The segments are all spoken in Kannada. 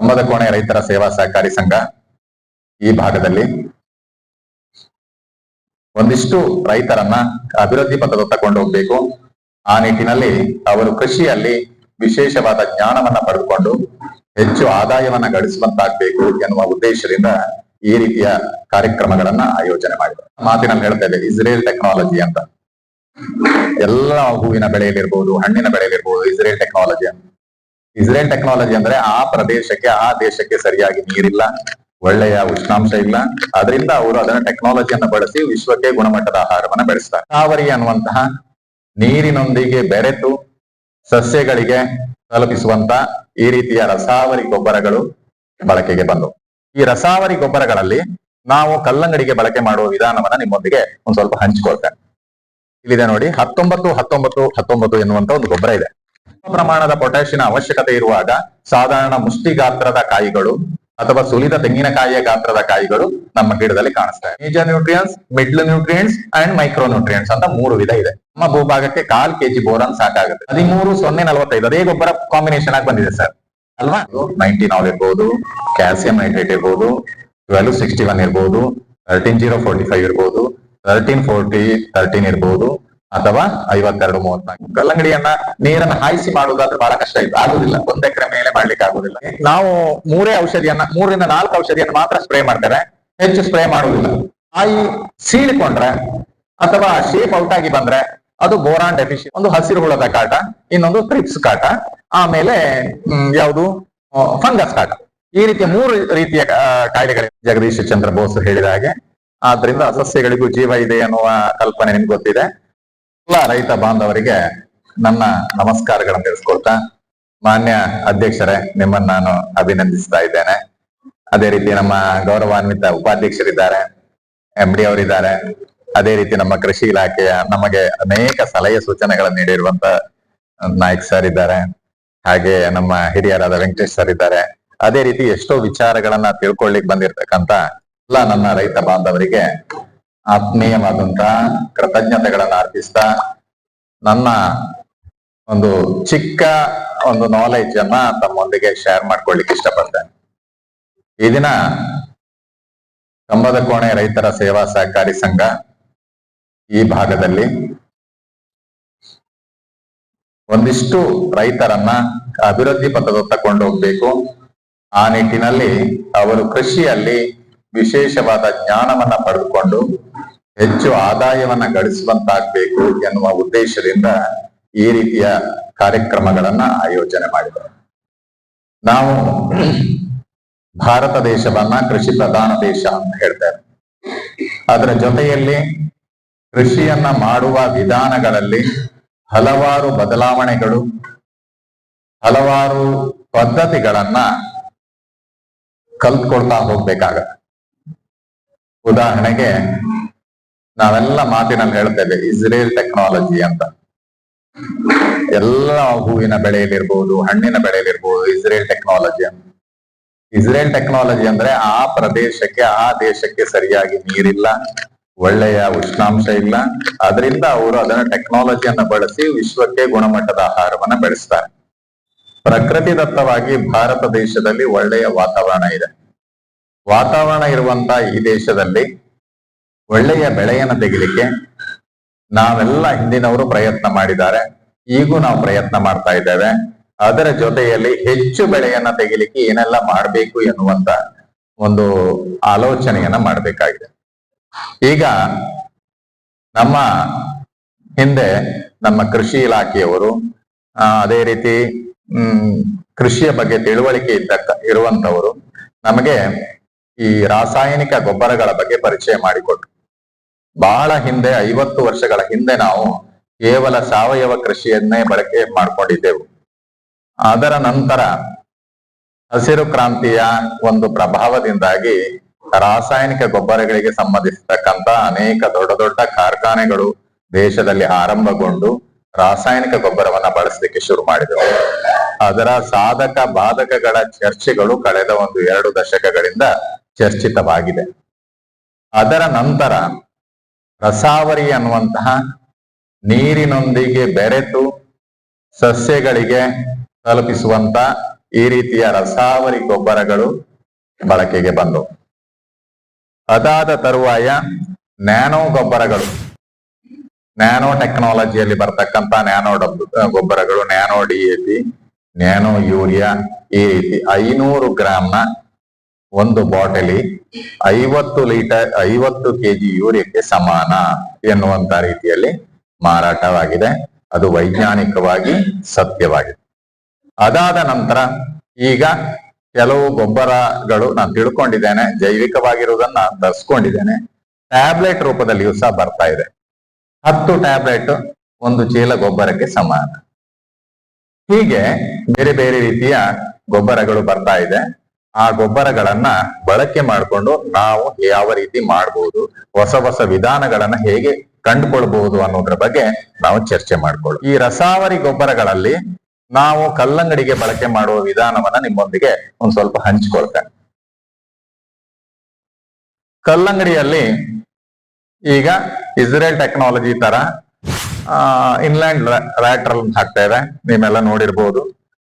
ಕಂಬದ ಕೋಣೆ ರೈತರ ಸೇವಾ ಸಹಕಾರಿ ಸಂಘ ಈ ಭಾಗದಲ್ಲಿ ಒಂದಿಷ್ಟು ರೈತರನ್ನ ಅಭಿವೃದ್ಧಿ ಪಥದತ್ತ ತಕೊಂಡು ಹೋಗ್ಬೇಕು. ಆ ನಿಟ್ಟಿನಲ್ಲಿ ಅವರು ಕೃಷಿಯಲ್ಲಿ ವಿಶೇಷವಾದ ಜ್ಞಾನವನ್ನ ಪಡೆದುಕೊಂಡು ಹೆಚ್ಚು ಆದಾಯವನ್ನ ಗಳಿಸುವಂತಾಗಬೇಕು ಎನ್ನುವ ಉದ್ದೇಶದಿಂದ ಈ ರೀತಿಯ ಕಾರ್ಯಕ್ರಮಗಳನ್ನ ಆಯೋಜನೆ ಮಾಡಿದ್ದಾರೆ ಮಾತಿನಲ್ಲಿ ಹೇಳ್ತೇವೆ ಇಸ್ರೇಲ್ ಟೆಕ್ನಾಲಜಿ ಅಂತ. ಎಲ್ಲ ಹೂವಿನ ಬೆಳೆಯಲ್ಲಿರ್ಬೋದು, ಹಣ್ಣಿನ ಬೆಳೆಯಲ್ಲಿರ್ಬೋದು ಇಸ್ರೇಲ್ ಟೆಕ್ನಾಲಜಿ ಅಂತ. ಇಸ್ರೇಲ್ ಟೆಕ್ನಾಲಜಿ ಅಂದ್ರೆ ಆ ಪ್ರದೇಶಕ್ಕೆ, ಆ ದೇಶಕ್ಕೆ ಸರಿಯಾಗಿ ನೀರಿಲ್ಲ, ಒಳ್ಳೆಯ ಉಷ್ಣಾಂಶ ಇಲ್ಲ. ಅದರಿಂದ ಅವರು ಅದನ್ನ ಟೆಕ್ನಾಲಜಿಯನ್ನು ಬಳಸಿ ವಿಶ್ವಕ್ಕೆ ಗುಣಮಟ್ಟದ ಆಹಾರವನ್ನ ಬೆಳೆಸ್ತಾರೆ. ನೀರಾವರಿ ಅನ್ನುವಂತಹ ನೀರಿನೊಂದಿಗೆ ಬೆರೆತು ಸಸ್ಯಗಳಿಗೆ ತಲುಪಿಸುವಂತ ಈ ರೀತಿಯ ರಸಾವರಿ ಗೊಬ್ಬರಗಳು ಬಳಕೆಗೆ ಬಂದವು. ಈ ರಸಾವರಿ ಗೊಬ್ಬರಗಳಲ್ಲಿ ನಾವು ಕಲ್ಲಂಗಡಿಗೆ ಬಳಕೆ ಮಾಡುವ ವಿಧಾನವನ್ನ ನಿಮ್ಮೊಂದಿಗೆ ಒಂದ್ ಸ್ವಲ್ಪ ಹಂಚಿಕೊಳ್ತೇನೆ. ಇಲ್ಲಿದೆ ನೋಡಿ, ಹತ್ತೊಂಬತ್ತು ಹತ್ತೊಂಬತ್ತು ಹತ್ತೊಂಬತ್ತು ಎನ್ನುವಂತ ಒಂದು ಗೊಬ್ಬರ ಇದೆ. ಪ್ರಮಾಣದ ಪೊಟ್ಯಾಷಿಯಂ ಅವಶ್ಯಕತೆ ಇರುವಾಗ ಸಾಧಾರಣ ಮುಷ್ಟಿ ಗಾತ್ರದ ಕಾಯಿಗಳು ಅಥವಾ ಸುಲಿದ ತೆಂಗಿನಕಾಯಿಯ ಗಾತ್ರದ ಕಾಯಿಗಳು ನಮ್ಮ ಗಿಡದಲ್ಲಿ ಕಾಣಿಸ್ತವೆ major nutrients middle nutrients and micro nutrients ಅಂತ ಮೂರು ವಿಧ ಇದೆ. ನಮ್ಮ ಭೂಭಾಗಕ್ಕೆ ಕಾಲ್ ಕೆಜಿ ಬೋರನ್ ಸಾಕಾಗುತ್ತೆ. ಹದಿಮೂರು, ಸೊನ್ನೆ, ನಲವತ್ತೈದು ಅದೇ ಗೊಬ್ಬರ ಕಾಂಬಿನೇಷನ್ ಆಗಿ ಬಂದಿದೆ ಸರ್. ಅಲ್ವಾ? ನೈನ್ಟೀನ್ ಆಲ್ ಇರ್ಬೋದು ಕ್ಯಾಲ್ಸಿಯಂ ಹೈಡ್ರೇಟ್ ಇರ್ಬೋದು ಟ್ವೆಲ್ವ್ ಸಿಕ್ಸ್ಟಿ ಒನ್ ಇರ್ಬೋದು ತರ್ಟೀನ್ ಜೀರೋ ಫೋರ್ಟಿ ಫೈವ್ ಇರ್ಬೋದು ತರ್ಟೀನ್ ಫೋರ್ಟಿ ತರ್ಟೀನ್ ಇರ್ಬೋದು ಅಥವಾ ಐವತ್ತೆರಡು ಮೂವತ್ನಾಲ್ಕು. ಕಲ್ಲಂಗಡಿಯನ್ನ ನೀರನ್ನ ಹಾಯಿಸಿ ಮಾಡುವುದಾದ್ರೆ ಬಹಳ ಕಷ್ಟ ಇದೆ ಆಗುದಿಲ್ಲ. ಒಂದ್ ಎಕರೆ ಮೇಲೆ ಮಾಡ್ಲಿಕ್ಕೆ ಆಗುದಿಲ್ಲ. ನಾವು ಮೂರೇ ಔಷಧಿಯನ್ನ, ಮೂರರಿಂದ ನಾಲ್ಕು ಔಷಧಿಯನ್ನ ಮಾತ್ರ ಸ್ಪ್ರೇ ಮಾಡ್ತಾರೆ ಹೆಚ್ಚು ಸ್ಪ್ರೇ ಮಾಡುವುದಿಲ್ಲ. ಹಾಯಿ ಸೀಳಿಕೊಂಡ್ರೆ ಅಥವಾ ಶೇಪ್ ಔಟ್ ಆಗಿ ಬಂದ್ರೆ ಅದು ಬೋರಾನ್ ಡೆಫಿಷಿ ಒಂದು ಹಸಿರು ಹುಳದ ಕಾಟ, ಇನ್ನೊಂದು ಟ್ರಿಪ್ಸ್ ಕಾಟ, ಆಮೇಲೆ ಯಾವುದು? ಫಂಗಸ್ ಕಾಟ. ಈ ರೀತಿಯ ಮೂರು ರೀತಿಯ ಕಾಯಿಲೆಗಳಿವೆ. ಜಗದೀಶ್ ಚಂದ್ರ ಬೋಸ್ ಹೇಳಿದ ಹಾಗೆ. ಆದ್ರಿಂದ ಸಸ್ಯಗಳಿಗೂ ಜೀವ ಇದೆ ಅನ್ನುವ ಕಲ್ಪನೆ ನಿಮ್ಗೆ ಗೊತ್ತಿದೆ. ಎಲ್ಲ ರೈತ ಬಾಂಧವರಿಗೆ ನನ್ನ ನಮಸ್ಕಾರಗಳನ್ನು ತಿಳಿಸ್ಕೊಳ್ತಾ ಮಾನ್ಯ ಅಧ್ಯಕ್ಷರೇ, ನಿಮ್ಮನ್ನ ನಾನು ಅಭಿನಂದಿಸ್ತಾ ಇದ್ದೇನೆ. ಅದೇ ರೀತಿ ನಮ್ಮ ಗೌರವಾನ್ವಿತ ಉಪಾಧ್ಯಕ್ಷರಿದ್ದಾರೆ ಎಂ ಡಿ ಅವರಿದ್ದಾರೆ. ಅದೇ ರೀತಿ ನಮ್ಮ ಕೃಷಿ ಇಲಾಖೆಯ ನಮಗೆ ಅನೇಕ ಸಲಹೆ ಸೂಚನೆಗಳನ್ನು ನೀಡಿರುವಂತ ನಾಯಕ್ ಸರ್ ಇದ್ದಾರೆ. ಹಾಗೆ ನಮ್ಮ ಹಿರಿಯರಾದ ವೆಂಕಟೇಶ್ ಸರ್ ಇದ್ದಾರೆ. ಅದೇ ರೀತಿ ಎಷ್ಟೋ ವಿಚಾರಗಳನ್ನ ತಿಳ್ಕೊಳ್ಳಿಕ್ ಬಂದಿರ್ತಕ್ಕಂತ ಎಲ್ಲ ನನ್ನ ರೈತ ಬಾಂಧವರಿಗೆ ಆತ್ಮೀಯವಾದಂತ ಕೃತಜ್ಞತೆಗಳನ್ನ ಅರ್ಪಿಸ್ತಾ ನನ್ನ ಒಂದು ಚಿಕ್ಕ ಒಂದು ನಾಲೆಜ್ ಅನ್ನ ತಮ್ಮೊಂದಿಗೆ ಶೇರ್ ಮಾಡ್ಕೊಳ್ಳಿಕ್ಕೆ ಇಷ್ಟಪಡ್ತೇನೆ. ಈ ದಿನ ಕಂಬದ ಕೋಣೆ ರೈತರ ಸೇವಾ ಸಹಕಾರಿ ಸಂಘ ಈ ಭಾಗದಲ್ಲಿ ಒಂದಿಷ್ಟು ರೈತರನ್ನ ಅಭಿವೃದ್ಧಿ ಪಥದತ್ತ ತಕೊಂಡು ಹೋಗ್ಬೇಕು ಆ ನಿಟ್ಟಿನಲ್ಲಿ ಅವರು ಕೃಷಿಯಲ್ಲಿ ವಿಶೇಷವಾದ ಜ್ಞಾನವನ್ನ ಪಡೆದುಕೊಂಡು ಹೆಚ್ಚು ಆದಾಯವನ್ನ ಗಳಿಸುವಂತಾಗಬೇಕು ಎನ್ನುವ ಉದ್ದೇಶದಿಂದ ಈ ರೀತಿಯ ಕಾರ್ಯಕ್ರಮಗಳನ್ನ ಆಯೋಜನೆ ಮಾಡಿದರು. ನಾವು ಭಾರತ ದೇಶವನ್ನ ಕೃಷಿ ಪ್ರಧಾನ ದೇಶ ಅಂತ ಹೇಳ್ತೇವೆ. ಅದರ ಜೊತೆಯಲ್ಲಿ ಕೃಷಿಯನ್ನ ಮಾಡುವ ವಿಧಾನಗಳಲ್ಲಿ ಹಲವಾರು ಬದಲಾವಣೆಗಳು, ಹಲವಾರು ಪದ್ಧತಿಗಳನ್ನ ಕಲ್ತ್ಕೊಳ್ತಾ ಹೋಗ್ಬೇಕಾಗತ್ತೆ. ಉದಾಹರಣೆಗೆ ನಾವೆಲ್ಲ ಮಾತಿನಲ್ಲಿ ಹೇಳ್ತೇವೆ ಇಸ್ರೇಲ್ ಟೆಕ್ನಾಲಜಿ ಅಂತ. ಎಲ್ಲ ಹೂವಿನ ಬೆಳೆಯಲ್ಲಿರ್ಬಹುದು ಹಣ್ಣಿನ ಬೆಳೆಯಲ್ಲಿರ್ಬೋದು ಇಸ್ರೇಲ್ ಟೆಕ್ನಾಲಜಿ ಅಂತ. ಇಸ್ರೇಲ್ ಟೆಕ್ನಾಲಜಿ ಅಂದ್ರೆ ಆ ಪ್ರದೇಶಕ್ಕೆ, ಆ ದೇಶಕ್ಕೆ ಸರಿಯಾಗಿ ನೀರಿಲ್ಲ, ಒಳ್ಳೆಯ ಉಷ್ಣಾಂಶ ಇಲ್ಲ. ಅದರಿಂದ ಅವರು ಅದನ್ನ ಟೆಕ್ನಾಲಜಿಯನ್ನು ಬಳಸಿ ವಿಶ್ವಕ್ಕೆ ಗುಣಮಟ್ಟದ ಆಹಾರವನ್ನ ಬೆಳೆಸ್ತಾರೆ. ಪ್ರಕೃತಿ ದತ್ತವಾಗಿ ಭಾರತ ದೇಶದಲ್ಲಿ ಒಳ್ಳೆಯ ವಾತಾವರಣ ಇದೆ. ವಾತಾವರಣ ಇರುವಂತ ಈ ದೇಶದಲ್ಲಿ ಒಳ್ಳೆಯ ಬೆಳೆಯನ್ನು ತೆಗಿಲಿಕ್ಕೆ ನಾವೆಲ್ಲ ಹಿಂದಿನವರು ಪ್ರಯತ್ನ ಮಾಡಿದ್ದಾರೆ. ಈಗೂ ನಾವು ಪ್ರಯತ್ನ ಮಾಡ್ತಾ ಇದ್ದೇವೆ. ಅದರ ಜೊತೆಯಲ್ಲಿ ಹೆಚ್ಚು ಬೆಳೆಯನ್ನ ತೆಗಿಲಿಕ್ಕೆ ಏನೆಲ್ಲ ಮಾಡಬೇಕು ಎನ್ನುವಂತ ಒಂದು ಆಲೋಚನೆಯನ್ನ ಮಾಡಬೇಕಾಗಿದೆ. ಈಗ ನಮ್ಮ ಹಿಂದೆ ನಮ್ಮ ಕೃಷಿ ಇಲಾಖೆಯವರು ಅದೇ ರೀತಿ ಕೃಷಿಯ ಬಗ್ಗೆ ತಿಳುವಳಿಕೆ ಇದ್ದ, ಇರುವಂತವರು ನಮಗೆ ಈ ರಾಸಾಯನಿಕ ಗೊಬ್ಬರಗಳ ಬಗ್ಗೆ ಪರಿಚಯ ಮಾಡಿಕೊಟ್ರು. ಬಹಳ ಹಿಂದೆ, ಐವತ್ತು ವರ್ಷಗಳ ಹಿಂದೆ ನಾವು ಕೇವಲ ಸಾವಯವ ಕೃಷಿಯನ್ನೇ ಬಳಕೆ ಮಾಡಿಕೊಂಡಿದ್ದೆವು. ಅದರ ನಂತರ ಹಸಿರು ಕ್ರಾಂತಿಯ ಒಂದು ಪ್ರಭಾವದಿಂದಾಗಿ ರಾಸಾಯನಿಕ ಗೊಬ್ಬರಗಳಿಗೆ ಸಂಬಂಧಿಸತಕ್ಕಂತ ಅನೇಕ ದೊಡ್ಡ ದೊಡ್ಡ ಕಾರ್ಖಾನೆಗಳು ದೇಶದಲ್ಲಿ ಆರಂಭಗೊಂಡು ರಾಸಾಯನಿಕ ಗೊಬ್ಬರವನ್ನ ಬಳಸಲಿಕ್ಕೆ ಶುರು ಮಾಡಿದವು. ಅದರ ಸಾಧಕ ಬಾಧಕಗಳ ಚರ್ಚೆಗಳು ಕಳೆದ ಒಂದು ಎರಡು ದಶಕಗಳಿಂದ ಚರ್ಚಿತವಾಗಿದೆ. ಅದರ ನಂತರ ರಸಾವರಿ ಅನ್ನುವಂತಹ ನೀರಿನೊಂದಿಗೆ ಬೆರೆತು ಸಸ್ಯಗಳಿಗೆ ತಲುಪಿಸುವಂತ ಈ ರೀತಿಯ ರಸಾವರಿ ಗೊಬ್ಬರಗಳು ಬಳಕೆಗೆ ಬಂದವು. ಅದಾದ ತರುವಾಯ ನ್ಯಾನೋ ಗೊಬ್ಬರಗಳು. ನ್ಯಾನೋ ಟೆಕ್ನಾಲಜಿಯಲ್ಲಿ ಬರ್ತಕ್ಕಂತ ನ್ಯಾನೋ ಡಬ್ ಗೊಬ್ಬರಗಳು ನ್ಯಾನೋ ಡಿಎಪಿ ನ್ಯಾನೋ ಯೂರಿಯಾ ಈ ರೀತಿ ಐನೂರು ಗ್ರಾಂನ ಒಂದು ಬಾಟಲಿ ಐವತ್ತು ಲೀಟರ್, ಐವತ್ತು ಕೆಜಿ ಯೂರಿಯಾಕ್ಕೆ ಸಮಾನ ಎನ್ನುವಂತ ರೀತಿಯಲ್ಲಿ ಮಾರಾಟವಾಗಿದೆ. ಅದು ವೈಜ್ಞಾನಿಕವಾಗಿ ಸತ್ಯವಾಗಿದೆ. ಅದಾದ ನಂತರ ಈಗ ಕೆಲವು ಗೊಬ್ಬರಗಳು ನಾನು ತಿಳ್ಕೊಂಡಿದ್ದೇನೆ, ಜೈವಿಕವಾಗಿರುವುದನ್ನ ತರಿಸ್ಕೊಂಡಿದ್ದೇನೆ. ಟ್ಯಾಬ್ಲೆಟ್ ರೂಪದಲ್ಲಿಯೂ ಸಹ ಬರ್ತಾ ಇದೆ. ಹತ್ತು ಟ್ಯಾಬ್ಲೆಟ್ ಒಂದು ಚೀಲ ಗೊಬ್ಬರಕ್ಕೆ ಸಮಾನ. ಹೀಗೆ ಬೇರೆ ಬೇರೆ ರೀತಿಯ ಗೊಬ್ಬರಗಳು ಬರ್ತಾ ಇದೆ. ಆ ಗೊಬ್ಬರಗಳನ್ನ ಬಳಕೆ ಮಾಡಿಕೊಂಡು ನಾವು ಯಾವ ರೀತಿ ಮಾಡಬಹುದು ಹೊಸ ಹೊಸ ವಿಧಾನಗಳನ್ನ ಹೇಗೆ ಕಂಡುಕೊಳ್ಬಹುದು ಅನ್ನೋದ್ರ ಬಗ್ಗೆ ನಾವು ಚರ್ಚೆ ಮಾಡ್ಕೊಳ್ಳಿ ಈ ರಸಾವರಿ ಗೊಬ್ಬರಗಳಲ್ಲಿ ನಾವು ಕಲ್ಲಂಗಡಿಗೆ ಬಳಕೆ ಮಾಡುವ ವಿಧಾನವನ್ನ ನಿಮ್ಮೊಂದಿಗೆ ಒಂದ್ ಸ್ವಲ್ಪ ಹಂಚಿಕೊಳ್ತೇನೆ. ಕಲ್ಲಂಗಡಿಯಲ್ಲಿ ಈಗ ಇಸ್ರೇಲ್ ಟೆಕ್ನಾಲಜಿ ತರ ಇನ್ಲ್ಯಾಂಡ್ ರ್ಯಾಟ್ರಲ್ ಹಾಕ್ತೇವೆ ನೀವೆಲ್ಲ ನೋಡಿರ್ಬೋದು.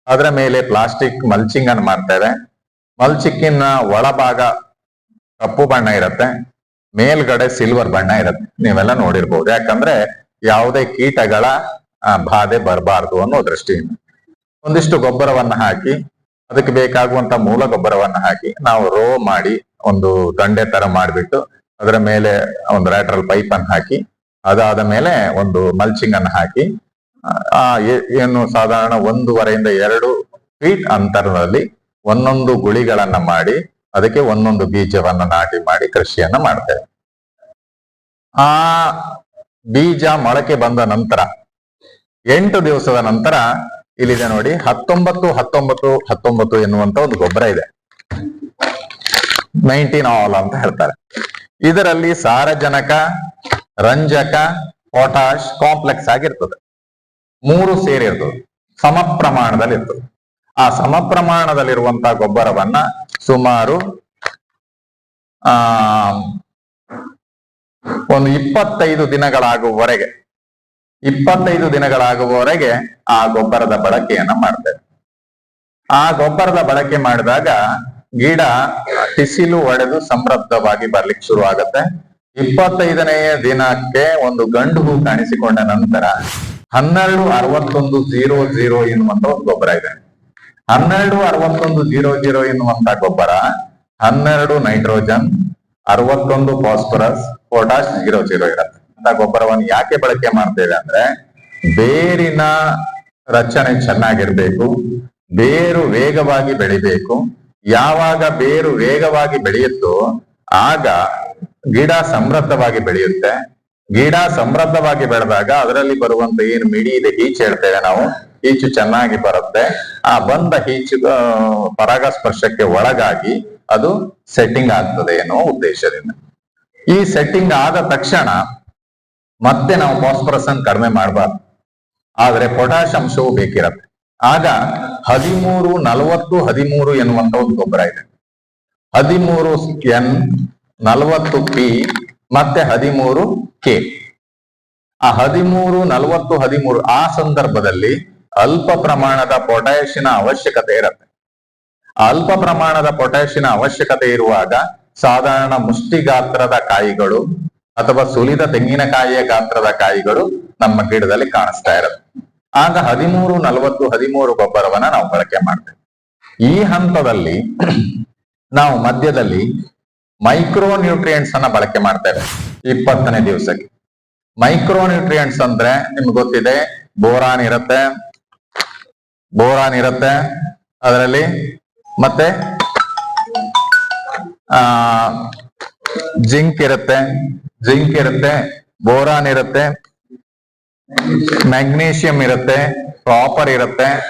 ಅದರ ಮೇಲೆ ಪ್ಲಾಸ್ಟಿಕ್ ಮಲ್ಚಿಂಗ್ ಅನ್ನು ಮಾಡ್ತೇವೆ ಮಲ್ಚಿಕ್ಕಿನ ಒಳಭಾಗ ಕಪ್ಪು ಬಣ್ಣ ಇರುತ್ತೆ, ಮೇಲ್ಗಡೆ ಸಿಲ್ವರ್ ಬಣ್ಣ ಇರುತ್ತೆ. ನೀವೆಲ್ಲ ನೋಡಿರ್ಬೋದು. ಯಾಕಂದ್ರೆ ಯಾವುದೇ ಕೀಟಗಳ ಬಾಧೆ ಬರಬಾರ್ದು ಅನ್ನೋ ದೃಷ್ಟಿಯಿಂದ. ಒಂದಿಷ್ಟು ಗೊಬ್ಬರವನ್ನು ಹಾಕಿ, ಅದಕ್ಕೆ ಬೇಕಾಗುವಂತ ಮೂಲ ಗೊಬ್ಬರವನ್ನು ಹಾಕಿ, ನಾವು ರೋ ಮಾಡಿ, ಒಂದು ದಂಡೆ ತರ ಮಾಡಿಬಿಟ್ಟು, ಅದರ ಮೇಲೆ ಒಂದು ರ್ಯಾಟ್ರಲ್ ಪೈಪ್ ಅನ್ನು ಹಾಕಿ, ಅದಾದ ಮೇಲೆ ಒಂದು ಮಲ್ಚಿಂಗ್ ಅನ್ನು ಹಾಕಿ ಏನು ಸಾಧಾರಣ ಒಂದೂವರೆಯಿಂದ ಎರಡು ಫೀಟ್ ಅಂತರದಲ್ಲಿ ಒಂದೊಂದು ಗುಳಿಗಳನ್ನ ಮಾಡಿ, ಅದಕ್ಕೆ ಒಂದೊಂದು ಬೀಜವನ್ನ ನಾಟಿ ಮಾಡಿ ಕೃಷಿಯನ್ನ ಮಾಡ್ತೇವೆ. ಆ ಬೀಜ ಮೊಳಕೆ ಬಂದ ನಂತರ, ಎಂಟು ದಿವಸದ ನಂತರ ಇಲ್ಲಿದೆ ನೋಡಿ, ಹತ್ತೊಂಬತ್ತು ಹತ್ತೊಂಬತ್ತು ಹತ್ತೊಂಬತ್ತು ಎನ್ನುವಂತ ಒಂದು ಗೊಬ್ಬರ ಇದೆ. ನೈನ್ಟೀನ್ ಆಲ್ ಅಂತ ಹೇಳ್ತಾರೆ. ಇದರಲ್ಲಿ ಸಾರಜನಕ, ರಂಜಕ ಪೊಟಾಶ್ ಕಾಂಪ್ಲೆಕ್ಸ್ ಆಗಿರ್ತದೆ. ಮೂರು ಸೇರಿರ್ತದೆ. ಸಮ ಪ್ರಮಾಣದಲ್ಲಿ ಇರ್ತದೆ ಆ ಸಮ ಪ್ರಮಾಣದಲ್ಲಿರುವಂತಹ ಗೊಬ್ಬರವನ್ನ ಸುಮಾರು, ಆ, ಒಂದು ಇಪ್ಪತ್ತೈದು ದಿನಗಳಾಗುವವರೆಗೆ ಇಪ್ಪತ್ತೈದು ದಿನಗಳಾಗುವವರೆಗೆ ಆ ಗೊಬ್ಬರದ ಬಳಕೆಯನ್ನ ಮಾಡ್ತೇವೆ. ಆ ಗೊಬ್ಬರದ ಬಳಕೆ ಮಾಡಿದಾಗ ಗಿಡ ಬಿಸಿಲು ಒಡೆದು ಸಮೃದ್ಧವಾಗಿ ಬರ್ಲಿಕ್ಕೆ ಶುರು ಆಗತ್ತೆ ಇಪ್ಪತ್ತೈದನೆಯ ದಿನಕ್ಕೆ ಒಂದು ಗಂಡು ಹೂ ಕಾಣಿಸಿಕೊಂಡ ನಂತರ ಹನ್ನೆರಡು ಅರವತ್ತೊಂದು ಜೀರೋ ಜೀರೋ ಎನ್ನುವಂತ ಒಂದು ಗೊಬ್ಬರ ಇದೆ. ಹನ್ನೆರಡು ಅರವತ್ತೊಂದು ಜೀರೋ ಜೀರೋ ಎನ್ನುವಂತ ಗೊಬ್ಬರ, ಹನ್ನೆರಡು ನೈಟ್ರೋಜನ್, ಅರವತ್ತೊಂದು ಫಾಸ್ಫರಸ್ ಪೊಟಾಶ್ ಜೀರೋ ಜೀರೋ ಇರುತ್ತೆ. ಅಂತ ಗೊಬ್ಬರವನ್ನು ಯಾಕೆ ಬಳಕೆ ಮಾಡ್ತೇವೆ ಅಂದ್ರೆ ಬೇರಿನ ರಚನೆ ಚೆನ್ನಾಗಿರ್ಬೇಕು, ಬೇರು ವೇಗವಾಗಿ ಬೆಳಿಬೇಕು, ಯಾವಾಗ ಬೇರು ವೇಗವಾಗಿ ಬೆಳೆಯುತ್ತೋ ಆಗ ಗಿಡ ಸಮೃದ್ಧವಾಗಿ ಬೆಳೆಯುತ್ತೆ. ಗಿಡ ಸಮೃದ್ಧವಾಗಿ ಬೆಳೆದಾಗ ಅದರಲ್ಲಿ ಬರುವಂತ ಏನು ಮಿಡಿ ಇದೆ, ಈಚೆ ಹೇಳ್ತೇವೆ ನಾವು. ಈಚು ಚೆನ್ನಾಗಿ ಬರುತ್ತೆ. ಆ ಬಂದ ಈಚು ಪರಾಗಸ್ಪರ್ಶಕ್ಕೆ ಒಳಗಾಗಿ ಅದು ಸೆಟ್ಟಿಂಗ್ ಆಗ್ತದೆ ಎನ್ನುವ ಉದ್ದೇಶದಿಂದ. ಈ ಸೆಟ್ಟಿಂಗ್ ಆದ ತಕ್ಷಣ ಮತ್ತೆ ನಾವು ಫಾಸ್ಫರಸ್ ಅನ್ನು ಕಡಿಮೆ ಮಾಡಬಾರ್ದು. ಆದ್ರೆ ಪೊಟ್ಯಾಶ್ ಅಂಶವು ಬೇಕಿರತ್ತೆ. ಆಗ ಹದಿಮೂರು, ನಲವತ್ತು, ಹದಿಮೂರು ಎನ್ನುವಂತ ಒಂದು ಗೊಬ್ಬರ ಇದೆ. ಹದಿಮೂರು ಎನ್, ನಲವತ್ತು ಪಿ ಮತ್ತೆ ಹದಿಮೂರು ಕೆ. ಆ ಹದಿಮೂರು, ನಲವತ್ತು, ಹದಿಮೂರು ಆ ಸಂದರ್ಭದಲ್ಲಿ ಅಲ್ಪ ಪ್ರಮಾಣದ ಪೊಟ್ಯಾಶಿನ ಅವಶ್ಯಕತೆ ಇರುತ್ತೆ. ಅಲ್ಪ ಪ್ರಮಾಣದ ಪೊಟ್ಯಾಶಿನ ಅವಶ್ಯಕತೆ ಇರುವಾಗ ಸಾಧಾರಣ ಮುಷ್ಟಿ ಗಾತ್ರದ ಕಾಯಿಗಳು ಅಥವಾ ಸುಲಿದ ತೆಂಗಿನಕಾಯಿಯ ಗಾತ್ರದ ಕಾಯಿಗಳು ನಮ್ಮ ಗಿಡದಲ್ಲಿ ಕಾಣಿಸ್ತಾ ಇರುತ್ತೆ. ಆಗ ಹದಿಮೂರು, ನಲವತ್ತು, ಹದಿಮೂರು ಗೊಬ್ಬರವನ್ನ ನಾವು ಬಳಕೆ ಮಾಡ್ತೇವೆ. ಈ ಹಂತದಲ್ಲಿ ನಾವು ಮಧ್ಯದಲ್ಲಿ ಮೈಕ್ರೋ ನ್ಯೂಟ್ರಿಯೆಂಟ್ಸ್ ಅನ್ನ ಬಳಕೆ ಮಾಡ್ತೇವೆ ಇಪ್ಪತ್ತನೇ ದಿವಸಕ್ಕೆ. ಮೈಕ್ರೋ ನ್ಯೂಟ್ರಿಯೆಂಟ್ಸ್ ಅಂದ್ರೆ ನಿಮ್ಗೆ ಗೊತ್ತಿದೆ, ಬೋರಾನ್ ಇರುತ್ತೆ ಬೋರಾನ್ ಇರುತ್ತೆ ಅದರಲ್ಲಿ. ಮತ್ತೆ, ಆ, ಜಿಂಕ್ ಇರುತ್ತೆ. ಜಿಂಕ್ ಇರುತ್ತೆ, ಬೋರಾನ್ ಇರುತ್ತೆ, ಮ್ಯಾಗ್ನೀಷಿಯಂ ಇರುತ್ತೆ, ಕಾಪರ್ ಇರುತ್ತೆ,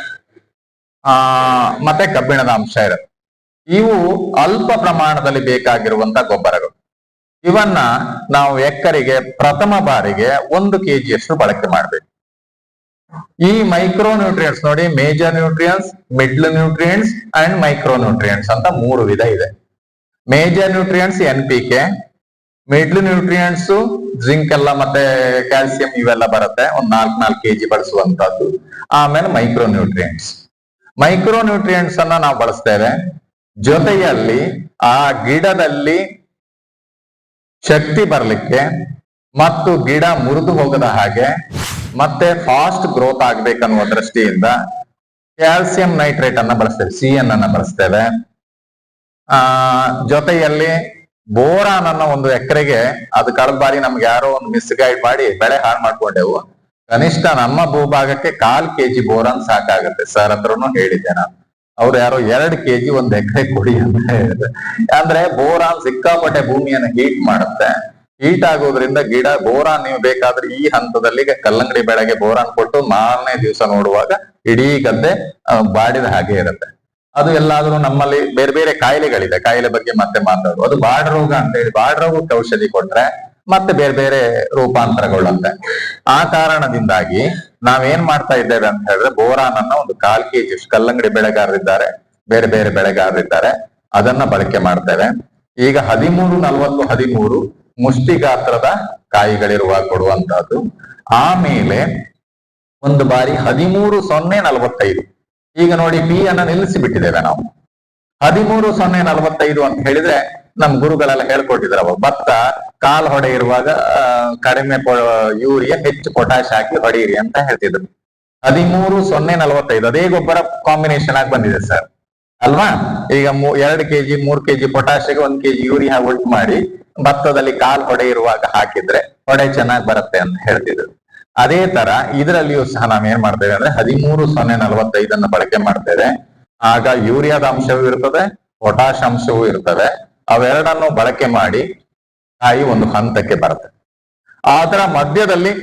ಆ, ಮತ್ತೆ ಕಬ್ಬಿಣದ ಅಂಶ ಇರುತ್ತೆ. ಇವು ಅಲ್ಪ ಪ್ರಮಾಣದಲ್ಲಿ ಬೇಕಾಗಿರುವಂತ ಗೊಬ್ಬರಗಳು. ಇವನ್ನ ನಾವು ಎಕ್ಕರಿಗೆ ಪ್ರಥಮ ಬಾರಿಗೆ ಒಂದು ಕೆಜಿಯಷ್ಟು ಬಳಕೆ ಮಾಡಬೇಕು. ಈ ಮೈಕ್ರೋ ನ್ಯೂಟ್ರಿಯೆಂಟ್ಸ್ ನೋಡಿ major nutrients middle nutrients and micro nutrients ಅಂತ ಮೂರು ವಿಧ ಇದೆ. Major nutrients N P K middle nutrients zinc ಎಲ್ಲ ಮತ್ತೆ ಕ್ಯಾಲ್ಸಿಯಂ ಇವೆಲ್ಲ ಬರುತ್ತೆ, ಒಂದ್ ನಾಲ್ಕು ನಾಲ್ಕು ಕೆಜಿ ಬಳಸುವಂತದ್ದು ಆಮೇಲೆ ಮೈಕ್ರೋ ನ್ಯೂಟ್ರಿಯೆಂಟ್ಸ್ ಮೈಕ್ರೋ ನ್ಯೂಟ್ರಿಯೆಂಟ್ಸ್ ಅನ್ನ ನಾವು ಬಳಸ್ತೇವೆ ಜೊತೆಯಲ್ಲಿ ಆ ಗಿಡದಲ್ಲಿ ಶಕ್ತಿ ಬರಲಿಕ್ಕೆ ಮತ್ತು ಗಿಡ ಮುರಿದು ಹೋಗದ ಹಾಗೆ ಮತ್ತೆ ಫಾಸ್ಟ್ ಗ್ರೋತ್ ಆಗ್ಬೇಕನ್ನುವ ದೃಷ್ಟಿಯಿಂದ ಕ್ಯಾಲ್ಸಿಯಂ ನೈಟ್ರೇಟ್ ಅನ್ನ ಬಳಸ್ತೇವೆ ಸಿ ಎನ್ ಅನ್ನ ಬಳಸ್ತೇವೆ. ಆ, ಜೊತೆಯಲ್ಲಿ ಬೋರಾನ್ ಅನ್ನೋ ಒಂದು ಎಕರೆಗೆ ಅದು ಕಳೆದ ಬಾರಿ ನಮ್ಗೆ ಯಾರೋ ಒಂದು ಮಿಸ್ಗೈಡ್ ಮಾಡಿ ಬೆಳೆ ಹಾಳು ಮಾಡ್ಕೊಂಡೆವು. ಕನಿಷ್ಠ ನಮ್ಮ ಭೂಭಾಗಕ್ಕೆ ಕಾಲ್ ಕೆಜಿ ಬೋರಾನ್ ಸಾಕಾಗುತ್ತೆ. ಸರ್ ಹತ್ರನು ಹೇಳಿದ್ದೆ ನಾನು. ಅವ್ರು ಯಾರೋ ಎರಡ್ ಕೆಜಿ ಒಂದ್ ಎಕರೆ ಕೊಡಿ ಅಂತ ಹೇಳಿದ್ರೆ. ಅಂದ್ರೆ ಬೋರಾನ್ ಸಿಕ್ಕಾಪಟ್ಟೆ ಭೂಮಿಯನ್ನು ಹೀಟ್ ಮಾಡುತ್ತೆ. ಹೀಟ್ ಆಗೋದ್ರಿಂದ ಗಿಡ, ಬೋರಾನ್ ನೀವು ಬೇಕಾದ್ರೆ ಈ ಹಂತದಲ್ಲಿ ಕಲ್ಲಂಗಡಿ ಬೆಳೆಗೆ ಬೋರಾನ್ ಕೊಟ್ಟು ಮಾರನೇ ದಿವಸ ನೋಡುವಾಗ ಇಡೀ ಗದ್ದೆ ಬಾಡಿದ ಹಾಗೆ ಇರುತ್ತೆ. ಅದು ಎಲ್ಲಾದ್ರೂ ನಮ್ಮಲ್ಲಿ ಬೇರೆ ಬೇರೆ ಕಾಯಿಲೆಗಳಿದೆ. ಕಾಯಿಲೆ ಬಗ್ಗೆ ಮತ್ತೆ ಮಾತಾಡುವ. ಅದು ಬಾಡ ರೋಗ ಅಂತ ಹೇಳಿ, ಬಾಡ ರೋಗಕ್ಕೆ ಔಷಧಿ ಕೊಟ್ರೆ ಮತ್ತೆ ಬೇರೆ ಬೇರೆ ರೂಪಾಂತರಗೊಳ್ಳುತ್ತೆ. ಆ ಕಾರಣದಿಂದಾಗಿ ನಾವೇನ್ ಮಾಡ್ತಾ ಇದ್ದೇವೆ ಅಂತ ಹೇಳಿದ್ರೆ ಬೋರಾನ್ ಅನ್ನ ಒಂದು ಕಾಲ್ ಕೆಜಿ ಕಲ್ಲಂಗಡಿ ಬೆಳೆಗಾರರಿದ್ದಾರೆ ಬೇರೆ ಬೇರೆ ಬೆಳೆಗಾರರಿದ್ದಾರೆ ಅದನ್ನ ಬಳಕೆ ಮಾಡ್ತೇವೆ. ಈಗ ಹದಿಮೂರು ನಲವತ್ತು, ಹದಿಮೂರು ಮುಷ್ಟಿ ಗಾತ್ರದ ಕಾಯಿಗಳಿರುವ ಕೊಡುವಂತಹದ್ದು ಆಮೇಲೆ ಒಂದು ಬಾರಿ ಹದಿಮೂರು ಸೊನ್ನೆ ನಲವತ್ತೈದು. ಈಗ ನೋಡಿ ಪಿ ಅನ್ನ ನಿಲ್ಲಿಸಿ ಬಿಟ್ಟಿದ್ದೇವೆ ನಾವು. ಹದಿಮೂರು ಸೊನ್ನೆ ನಲವತ್ತೈದು ಅಂತ ಹೇಳಿದ್ರೆ ನಮ್ ಗುರುಗಳೆಲ್ಲ ಹೇಳ್ಕೊಟ್ಟಿದ್ರು ಭತ್ತ ಕಾಲ್ ಹೊಡೆ ಇರುವಾಗ ಕಡಿಮೆ ಯೂರಿಯಾ ಹೆಚ್ಚು ಪೊಟ್ಯಾಶ್ ಹಾಕಿ ಹೊಡೆಯಿರಿ ಅಂತ ಹೇಳ್ತಿದ್ರು. ಹದಿಮೂರು ಸೊನ್ನೆ ನಲವತ್ತೈದು. ಅದೇ ಗೊಬ್ಬರ ಕಾಂಬಿನೇಷನ್ ಆಗಿ ಬಂದಿದೆ ಸರ್. ಅಲ್ವಾ? ಈಗ ಎರಡು ಕೆಜಿ, ಮೂರ್ ಕೆಜಿ ಪೊಟ್ಯಾಶಿಗೆ ಒಂದ್ ಕೆಜಿ ಯೂರಿಯಾ ಒಟ್ಟು ಮಾಡಿ ಭತ್ತದಲ್ಲಿ ಕಾಲ್ ಹೊಡೆ ಇರುವಾಗ ಹಾಕಿದ್ರೆ ಹೊಡೆ ಚೆನ್ನಾಗಿ ಬರುತ್ತೆ ಅಂತ ಹೇಳ್ತಿದ್ರು. ಅದೇ ತರ ಇದರಲ್ಲಿಯೂ ಸಹ ನಾವು ಏನ್ ಮಾಡ್ತೇವೆ ಅಂದ್ರೆ ಹದಿಮೂರು ಸೊನ್ನೆ ನಲವತ್ತೈದನ್ನು ಬಳಕೆ ಮಾಡ್ತೇವೆ. ಆಗ ಯೂರಿಯಾದ ಅಂಶವೂ ಇರ್ತದೆ ಪೊಟಾಶ್ ಅಂಶವೂ ಇರ್ತದೆ ಅವೆರಡನ್ನು ಬಳಕೆ ಮಾಡಿ ಕಾಯಿ ಒಂದು ಹಂತಕ್ಕೆ ಬರುತ್ತೆ. ಆತರ ಮಧ್ಯದಲ್ಲಿ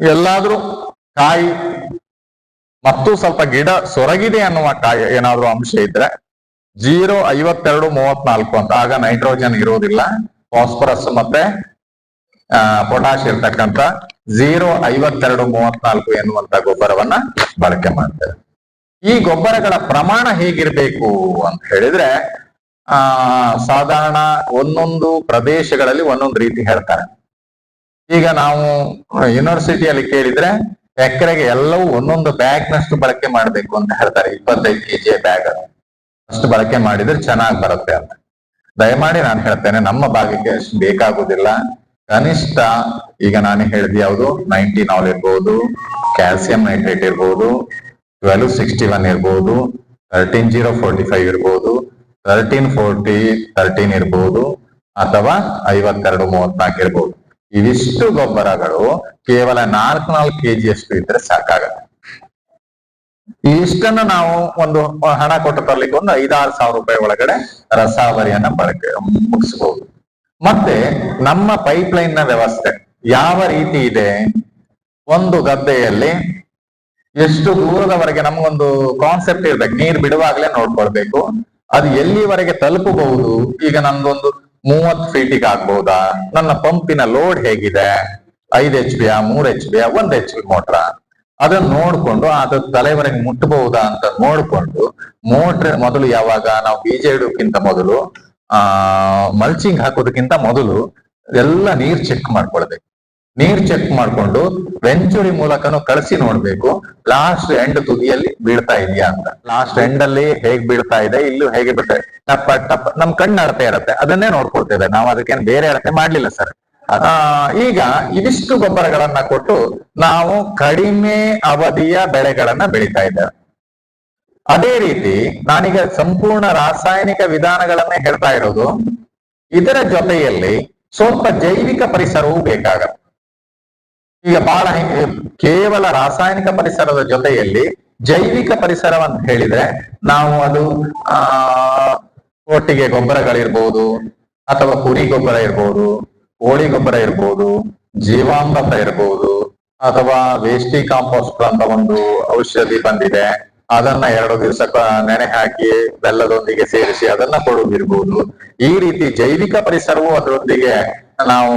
ಎಲ್ಲಾದ್ರೂ ಕಾಯಿ, ಮತ್ತು ಸ್ವಲ್ಪ ಗಿಡ ಸೊರಗಿದೆ ಅನ್ನುವ ಕಾಯಿ ಏನಾದ್ರೂ ಅಂಶ ಇದ್ರೆ ಜೀರೋ ಐವತ್ತೆರಡು ಮೂವತ್ನಾಲ್ಕು ಅಂತ. ಆಗ ನೈಟ್ರೋಜನ್ ಇರೋದಿಲ್ಲ ಫಾಸ್ಫರಸ್ ಮತ್ತೆ ಪೊಟಾಶ್ ಇರ್ತಕ್ಕಂಥ ಜೀರೋ ಐವತ್ತೆರಡು ಮೂವತ್ನಾಲ್ಕು ಎನ್ನುವಂತ ಗೊಬ್ಬರವನ್ನ ಬಳಕೆ ಮಾಡ್ತೇವೆ. ಈ ಗೊಬ್ಬರಗಳ ಪ್ರಮಾಣ ಹೇಗಿರ್ಬೇಕು ಅಂತ ಹೇಳಿದ್ರೆ, ಆ, ಸಾಧಾರಣ ಒಂದೊಂದು ಪ್ರದೇಶಗಳಲ್ಲಿ ಒಂದೊಂದು ರೀತಿ ಹೇಳ್ತಾರೆ. ಈಗ ನಾವು ಯೂನಿವರ್ಸಿಟಿಯಲ್ಲಿ ಕೇಳಿದ್ರೆ ಎಕರೆಗೆ ಎಲ್ಲವೂ ಒಂದೊಂದು ಬ್ಯಾಗ್ ನಷ್ಟು ಬಳಕೆ ಮಾಡ್ಬೇಕು ಅಂತ ಹೇಳ್ತಾರೆ. ಇಪ್ಪತ್ತೈದು ಕೆಜಿ ಬ್ಯಾಗ್ ಅಷ್ಟು ಬಳಕೆ ಮಾಡಿದ್ರೆ ಚೆನ್ನಾಗಿ ಬರುತ್ತೆ ಅಂತ. ದಯಮಾಡಿ ನಾನು ಹೇಳ್ತೇನೆ, ನಮ್ಮ ಭಾಗಕ್ಕೆ ಅಷ್ಟು ಬೇಕಾಗುದಿಲ್ಲ. ಕನಿಷ್ಠ ಈಗ ನಾನು ಹೇಳಿದ ಯಾವುದು? ನೈನ್ಟೀನ್ ಆಲ್ ಇರ್ಬೋದು, ಕ್ಯಾಲ್ಸಿಯಂ ನೈಟ್ರೇಟ್ ಇರ್ಬೋದು ಟ್ವೆಲ್ವ್ ಸಿಕ್ಸ್ಟಿ ಒನ್ ಇರ್ಬೋದು ತರ್ಟೀನ್ ಜೀರೋ ಫೋರ್ಟಿ ಫೈವ್ ಇರ್ಬೋದು ತರ್ಟೀನ್ ಫೋರ್ಟಿ ತರ್ಟೀನ್ ಇರ್ಬೋದು, ಅಥವಾ ಐವತ್ತೆರಡು ಮೂವತ್ನಾಲ್ಕು ಇರ್ಬೋದು. ಇವಿಷ್ಟು ಗೊಬ್ಬರಗಳು ಕೇವಲ ನಾಲ್ಕು ನಾಲ್ಕು ಕೆಜಿ ಅಷ್ಟು ಇದ್ರೆ ಸಾಕಾಗತ್ತೆ. ಇಷ್ಟನ್ನು ನಾವು ಒಂದು ಹಣ ಕೊಟ್ಟು ತರ್ಲಿಕ್ಕೆ ಒಂದು ಐದಾರು ಸಾವಿರ ರೂಪಾಯಿ ಒಳಗಡೆ ರಸಾವರಿಯನ್ನ ಬಳಕೆ ಮುಗಿಸಬಹುದು ಮತ್ತೆ ನಮ್ಮ ಪೈಪ್ ಲೈನ್ನ ವ್ಯವಸ್ಥೆ ಯಾವ ರೀತಿ ಇದೆ? ಒಂದು ಗದ್ದೆಯಲ್ಲಿ ಎಷ್ಟು ದೂರದವರೆಗೆ ನಮ್ಗೊಂದು ಕಾನ್ಸೆಪ್ಟ್ ಇರ್ಬೇಕು. ನೀರ್ ಬಿಡುವಾಗ್ಲೇ ನೋಡ್ಕೊಳ್ಬೇಕು. ಅದು ಎಲ್ಲಿವರೆಗೆ ತಲುಪಬಹುದು? ಈಗ ನಮ್ದೊಂದು ಮೂವತ್ ಫೀಟಿಗೆ ಆಗ್ಬಹುದಾ ನನ್ನ ಪಂಪಿನ ಲೋಡ್ ಹೇಗಿದೆ? ಐದು ಎಚ್ ಬಿ ಮೂರ್ ಎಚ್ ಬಿ ಒಂದ್ ಎಚ್ ಬಿ ಮೋಟ್ರ ಅದನ್ನ ನೋಡ್ಕೊಂಡು ಅದ ತಲೆವರೆಗೆ ಮುಟ್ಟಬಹುದಾ ಅಂತ ನೋಡ್ಕೊಂಡು, ಮೋಟ್ರ್ ಮೊದಲು ಯಾವಾಗ, ನಾವು ಬೀಜ ಇಡೋಕ್ಕಿಂತ ಮೊದಲು, ಆ ಮಲ್ಚಿಂಗ್ ಹಾಕೋದಕ್ಕಿಂತ ಮೊದಲು ಎಲ್ಲ ನೀರ್ ಚೆಕ್ ಮಾಡ್ಕೊಳ್ಬೇಕು. ನೀರ್ ಚೆಕ್ ಮಾಡ್ಕೊಂಡು, ವೆಂಚುರಿ ಮೂಲಕನೂ ಕಳಿಸಿ ನೋಡ್ಬೇಕು ಲಾಸ್ಟ್ ಎಂಡ್ ತುದಿಯಲ್ಲಿ ಬೀಳ್ತಾ ಇದೆಯಾ ಅಂತ. ಲಾಸ್ಟ್ ಎಂಡ್ ಅಲ್ಲಿ ಹೇಗ್ ಬೀಳ್ತಾ ಇದೆ, ಇಲ್ಲೂ ಹೇಗೆ ಬೀಳ್ತಾ ಇದೆ? ಟಪ್ಪ ಟಪ್ಪ, ನಮ್ ಕಣ್ಣು ಅಳತೆ ಇರತ್ತೆ ಅದನ್ನೇ ನೋಡ್ಕೊಳ್ತೇವೆ ನಾವು ಅದಕ್ಕೇನು ಬೇರೆ ಅಳತೆ ಮಾಡ್ಲಿಲ್ಲ ಸರ್. ಆ, ಈಗ ಇದಿಷ್ಟು ಗೊಬ್ಬರಗಳನ್ನ ಕೊಟ್ಟು ನಾವು ಕಡಿಮೆ ಅವಧಿಯ ಬೆಳೆಗಳನ್ನ ಬೆಳೀತಾ ಇದ್ದೇವೆ. ಅದೇ ರೀತಿ ನಾನೀಗ ಸಂಪೂರ್ಣ ರಾಸಾಯನಿಕ ವಿಧಾನಗಳನ್ನೇ ಹೇಳ್ತಾ ಇರೋದು. ಇದರ ಜೊತೆಯಲ್ಲಿ ಸ್ವಲ್ಪ ಜೈವಿಕ ಪರಿಸರವೂ ಬೇಕಾಗತ್ತೆ. ಈಗ ಬಹಳ ಕೇವಲ ರಾಸಾಯನಿಕ ಪರಿಸರದ ಜೊತೆಯಲ್ಲಿ ಜೈವಿಕ ಪರಿಸರವನ್ನ ಹೇಳಿದ್ರೆ ನಾವು ಅದು, ಆ, ಒಟ್ಟಿಗೆ ಗೊಬ್ಬರಗಳಿರ್ಬೋದು ಅಥವಾ ಕುರಿ ಗೊಬ್ಬರ ಇರ್ಬೋದು ಕೋಳಿ ಗೊಬ್ಬರ ಇರ್ಬೋದು, ಜೀವಾಮೃತ ಇರ್ಬೋದು, ಅಥವಾ ವೇಸ್ಟಿ ಕಾಂಪೋಸ್ಟ್ ಅಂತ ಒಂದು ಔಷಧಿ ಬಂದಿದೆ. ಅದನ್ನ ಎರಡು ದಿವಸ ನೆನೆ ಹಾಕಿ ಬೆಲ್ಲದೊಂದಿಗೆ ಸೇರಿಸಿ ಅದನ್ನ ಕೊಡುವುದಿರ್ಬೋದು ಈ ರೀತಿ ಜೈವಿಕ ಪರಿಸರವು ಅದರೊಂದಿಗೆ ನಾವು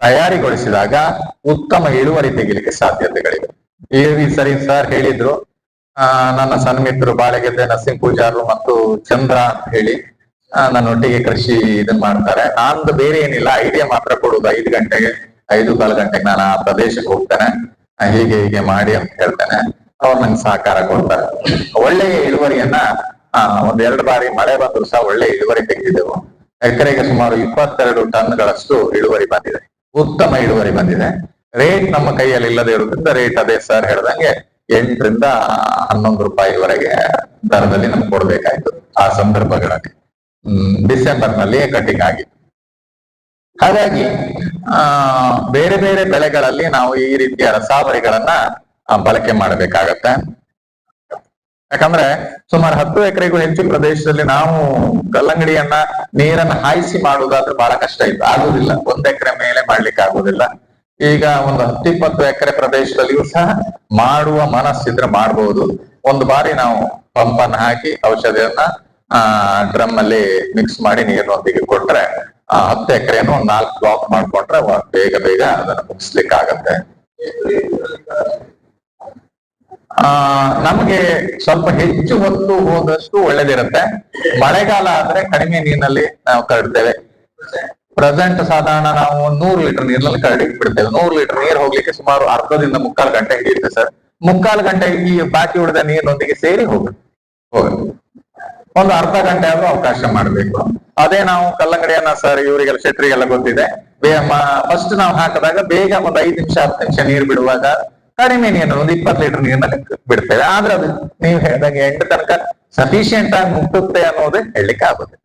ತಯಾರಿಗೊಳಿಸಿದಾಗ ಉತ್ತಮ ಇಳುವರಿ ತೆಗಿಲಿಕ್ಕೆ ಸಾಧ್ಯತೆಗಳಿವೆ. ಈ ಸರಿ ಸರ್ ಹೇಳಿದ್ರು. ನನ್ನ ಸನ್ಮಿತ್ರರು ಬಾಳೆಗೆದ್ದೆ ನರಸಿಂಹ ಪೂಜಾರು ಮತ್ತು ಚಂದ್ರ ಅಂತ ಹೇಳಿ. ನನ್ನೊಟ್ಟಿಗೆ ಕೃಷಿ ಇದನ್ನ ಮಾಡ್ತಾರೆ. ನಂದು ಬೇರೆ ಏನಿಲ್ಲ ಐಡಿಯಾ ಮಾತ್ರ ಕೊಡುದು ಐದು ಗಂಟೆಗೆ, ಐದು ಕಾಲು ಗಂಟೆಗೆ ನಾನು ಆ ಪ್ರದೇಶಕ್ಕೆ ಹೋಗ್ತೇನೆ. ಹೀಗೆ ಹೀಗೆ ಮಾಡಿ ಅಂತ ಹೇಳ್ತೇನೆ. ಅವ್ರು ನಂಗೆ ಸಹಕಾರ ಕೊಡ್ತಾರೆ. ಒಳ್ಳೆಯ ಇಳುವರಿಯನ್ನ ಒಂದ್ ಎರಡು ಬಾರಿ ಮಳೆ ಬಂದ್ರು ಸಹ ಒಳ್ಳೆ ಇಳುವರಿ ತೆಗೆದಿದ್ದೆವು. ಎಕರೆಗೆ ಸುಮಾರು ಇಪ್ಪತ್ತೆರಡು ಟನ್ಗಳಷ್ಟು ಇಳುವರಿ ಬಂದಿದೆ. ಉತ್ತಮ ಇಳುವರಿ ಬಂದಿದೆ. ರೇಟ್ ನಮ್ಮ ಕೈಯಲ್ಲಿ ಇಲ್ಲದೆ ಇರೋದ್ರಿಂದ ರೇಟ್ ಅದೇ ಸರ್ ಹೇಳ್ದಂಗೆ ಎಂಟರಿಂದ ಹನ್ನೊಂದು ರೂಪಾಯಿವರೆಗೆ ದರದಲ್ಲಿ ನಮ್ಗೆ ಕೊಡ್ಬೇಕಾಯ್ತು ಆ ಸಂದರ್ಭಗಳಲ್ಲಿ. ಹ್ಮ್ ಡಿಸೆಂಬರ್ನಲ್ಲಿ ಕಟಿಂಗ್ ಆಗಿತ್ತು ಹಾಗಾಗಿ ಆ ಬೇರೆ ಬೇರೆ ಬೆಳೆಗಳಲ್ಲಿ ನಾವು ಈ ರೀತಿಯ ರಸಾವಳಿಗಳನ್ನ ಆ, ಬಳಕೆ ಮಾಡಬೇಕಾಗತ್ತೆ. ಯಾಕಂದ್ರೆ ಸುಮಾರು ಹತ್ತು ಎಕರೆಗೂ ಹೆಚ್ಚು ಪ್ರದೇಶದಲ್ಲಿ ನಾವು ಕಲ್ಲಂಗಡಿಯನ್ನ ನೀರನ್ನ ಹಾಯಿಸಿ ಮಾಡುವುದಾದ್ರೆ ಬಹಳ ಕಷ್ಟ ಇತ್ತು. ಆಗುದಿಲ್ಲ. ಒಂದ್ ಎಕರೆ ಮೇಲೆ ಮಾಡ್ಲಿಕ್ಕೆ ಆಗುದಿಲ್ಲ. ಈಗ ಒಂದು ಹತ್ತಿಪ್ಪತ್ತು ಎಕರೆ ಪ್ರದೇಶದಲ್ಲಿಯೂ ಸಹ ಮಾಡುವ ಮನಸ್ಸಿದ್ರೆ ಮಾಡಬಹುದು ಒಂದು ಬಾರಿ ನಾವು ಪಂಪನ್ನು ಹಾಕಿ ಔಷಧಿಯನ್ನ ಆ ಡ್ರಮ್ ಅಲ್ಲಿ ಮಿಕ್ಸ್ ಮಾಡಿ ನೀರಿನೊಂದಿಗೆ ಕೊಟ್ರೆ, ಆ ಹತ್ತು ಎಕರೆನು ನಾಲ್ಕು ಬ್ಲಾಕ್ ಮಾಡ್ಕೊಂಡ್ರೆ ಬೇಗ ಬೇಗ ಅದನ್ನ ಮುಗಿಸ್ಲಿಕ್ಕೆ ಆಗತ್ತೆ ಆ, ನಮಗೆ ಸ್ವಲ್ಪ ಹೆಚ್ಚು ಹೊತ್ತು ಹೋದಷ್ಟು ಒಳ್ಳೇದಿರುತ್ತೆ. ಮಳೆಗಾಲ ಆದ್ರೆ ಕಡಿಮೆ ನೀರಿನಲ್ಲಿ ನಾವು ಕರಡ್ತೇವೆ. ಪ್ರೆಸೆಂಟ್ ಸಾಧಾರಣ ನಾವು ನೂರು ಲೀಟರ್ ನೀರಿನಲ್ಲಿ ಕರಡಿ ಬಿಡ್ತೇವೆ ನೂರು ಲೀಟರ್ ನೀರು ಹೋಗ್ಲಿಕ್ಕೆ ಸುಮಾರು ಅರ್ಧದಿಂದ ಮುಕ್ಕಾಲು ಗಂಟೆ ಹಿಡಿಯುತ್ತೆ ಸರ್. ಮುಕ್ಕಾಲು ಗಂಟೆ ಈ ಬಾಕಿ ಉಳಿದ ನೀರಿನೊಂದಿಗೆ ಸೇರಿ ಹೋಗುತ್ತೆ ಹೋಗುತ್ತೆ ಒಂದು ಅರ್ಧ ಗಂಟೆ ಆದ್ರೂ ಅವಕಾಶ ಮಾಡಬೇಕು. ಅದೇ ನಾವು ಕಲ್ಲಂಗಡಿಯನ್ನ ಸರ್ ಇವರಿಗೆಲ್ಲ ಶೆಟ್ರಿಗೆಲ್ಲ ಗೊತ್ತಿದೆ. ಫಸ್ಟ್ ನಾವು ಹಾಕಿದಾಗ ಬೇಗ ಒಂದು ಐದು ನಿಮಿಷ, ಹತ್ತು ನಿಮಿಷ ನೀರು ಬಿಡುವಾಗ ಕಡಿಮೆ ನೀರು, ಒಂದು ಇಪ್ಪತ್ತು ಲೀಟರ್ ನೀರನ್ನ ಬಿಡ್ತೇವೆ. ಆದ್ರೆ ಅದು ನೀವು ಹೇಳಿದಾಗ ಎಂಟು ತನಕ ಸಫಿಶಿಯಂಟ್ ಆಗಿ ಮುಟ್ಟುತ್ತೆ ಅನ್ನೋದೇ ಹೇಳಲಿಕ್ಕೆ ಆಗುತ್ತೆ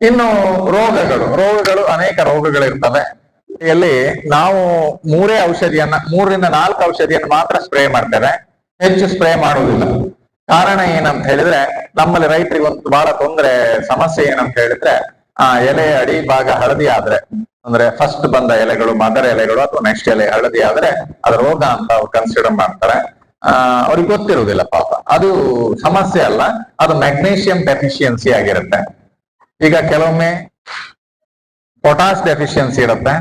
ಇನ್ನು ರೋಗಗಳು ರೋಗಗಳು ಅನೇಕ ರೋಗಗಳಿರ್ತವೆ. ಇಲ್ಲಿ ನಾವು ಮೂರೇ ಔಷಧಿಯನ್ನ, ಮೂರರಿಂದ ನಾಲ್ಕು ಔಷಧಿಯನ್ನು ಮಾತ್ರ ಸ್ಪ್ರೇ ಮಾಡ್ತೇವೆ. ಹೆಚ್ಚು ಸ್ಪ್ರೇ ಮಾಡುವುದಿಲ್ಲ ಕಾರಣ ಏನಂತ ಹೇಳಿದ್ರೆ, ನಮ್ಮಲ್ಲಿ ರೈತರಿಗೆ ಒಂದು ಬಹಳ ತೊಂದರೆ, ಸಮಸ್ಯೆ ಏನಂತ ಹೇಳಿದ್ರೆ, ಆ ಎಲೆ ಅಡಿ ಭಾಗ ಹಳದಿ ಆದ್ರೆ, ಅಂದ್ರೆ ಫಸ್ಟ್ ಬಂದ ಎಲೆಗಳು ಮದರ್ ಎಲೆಗಳು ಅಥವಾ ನೆಕ್ಸ್ಟ್ ಎಲೆ ಹಳದಿ ಆದ್ರೆ ಅದು ರೋಗ ಅಂತ ಅವ್ರು ಕನ್ಸಿಡರ್ ಮಾಡ್ತಾರೆ. ಆ, ಅವ್ರಿಗೆ ಗೊತ್ತಿರುವುದಿಲ್ಲ ಪಾಪ. ಅದು ಸಮಸ್ಯೆ ಅಲ್ಲ, ಅದು ಮ್ಯಾಗ್ನೇಷಿಯಂ ಡೆಫಿಷಿಯನ್ಸಿ ಆಗಿರುತ್ತೆ. ಈಗ ಕೆಲವೊಮ್ಮೆ ಪೊಟಾಸ್ ಡೆಫಿಷಿಯನ್ಸಿ ಇರುತ್ತೆ.